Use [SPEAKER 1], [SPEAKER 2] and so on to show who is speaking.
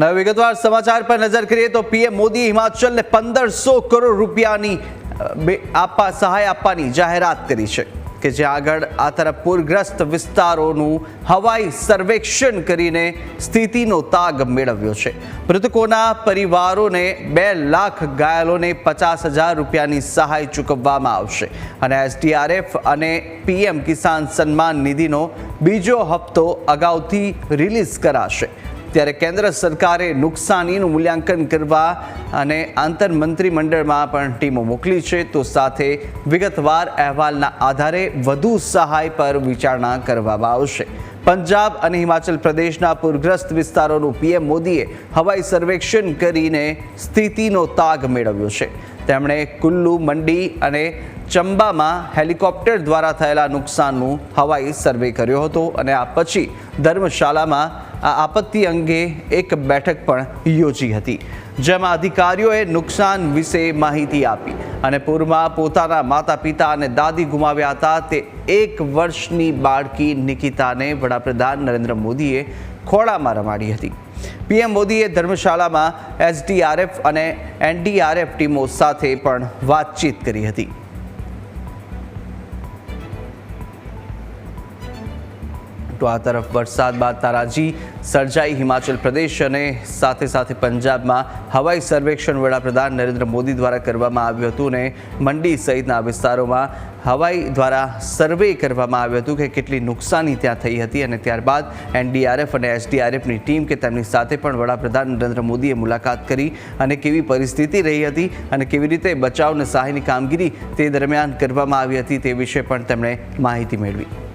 [SPEAKER 1] નવા વિગતવાર સમાચાર પર નજર કરીએ તો પીએમ મોદી હિમાચલને પંદરસો કરોડ રૂપિયાની આપવા, સહાય આપવાની જાહેરાત કરી છે કે જે આગળ આ તરફ પૂરગ્રસ્ત વિસ્તારોનું હવાઈ સર્વેક્ષણ કરીને સ્થિતિનો તાગ મેળવ્યો છે. મૃતકોના પરિવારોને બે લાખ ઘાયલોને પચાસ હજાર રૂપિયાની સહાય ચૂકવવામાં આવશે અને એસડીઆરએફ અને પીએમ કિસાન સન્માન નિધિનો બીજો હપ્તો અગાઉથી રિલીઝ કરાશે. ત્યારે કેન્દ્ર સરકારે નુકસાનીનું મૂલ્યાંકન કરવા અને આંતર મંત્રીમંડળમાં પણ ટીમો મોકલી છે. તો સાથે વિગતવાર અહેવાલના આધારે વધુ સહાય પર વિચારણા કરવામાં આવશે. પંજાબ અને હિમાચલ પ્રદેશના પૂરગ્રસ્ત વિસ્તારોનું પીએમ મોદીએ હવાઈ સર્વેક્ષણ કરીને સ્થિતિનો તાગ મેળવ્યો છે. તેમણે કુલ્લુ, મંડી અને ચંબામાં હેલિકોપ્ટર દ્વારા થયેલા નુકસાનનું હવાઈ સર્વે કર્યો હતો અને આ પછી ધર્મશાલામાં આ આપત્તિ અંગે એક બેઠક પણ યોજી હતી, જેમાં અધિકારીઓએ નુકસાન વિશે માહિતી આપી અને પૂરમાં પોતાના માતા પિતા અને દાદી ગુમાવ્યા હતા. તે એક વર્ષની બાળકી નિકિતાને વડાપ્રધાન નરેન્દ્ર મોદીએ ખોળામાં રમાડી હતી. પીએમ મોદીએ ધર્મશાળામાં એસડીઆરએફ અને એનડીઆરએફ ટીમો સાથે પણ વાતચીત કરી હતી. તો આ તરફ વરસાદ બાદ તારાજી સર્જાઈ હિમાચલ પ્રદેશ અને સાથે સાથે પંજાબમાં હવાઈ સર્વેક્ષણ વડાપ્રધાન નરેન્દ્ર મોદી દ્વારા કરવામાં આવ્યું હતું અને મંડી સહિતના વિસ્તારોમાં હવાઈ દ્વારા સર્વે કરવામાં આવ્યું હતું કે કેટલી નુકસાની ત્યાં થઈ હતી અને ત્યારબાદ એનડીઆરએફ અને એસડીઆરએફની ટીમ કે તેમની સાથે પણ વડાપ્રધાન નરેન્દ્ર મોદીએ મુલાકાત કરી અને કેવી પરિસ્થિતિ રહી હતી અને કેવી રીતે બચાવ અને સહાયની કામગીરી તે દરમિયાન કરવામાં આવી હતી તે વિશે પણ તેમણે માહિતી મેળવી.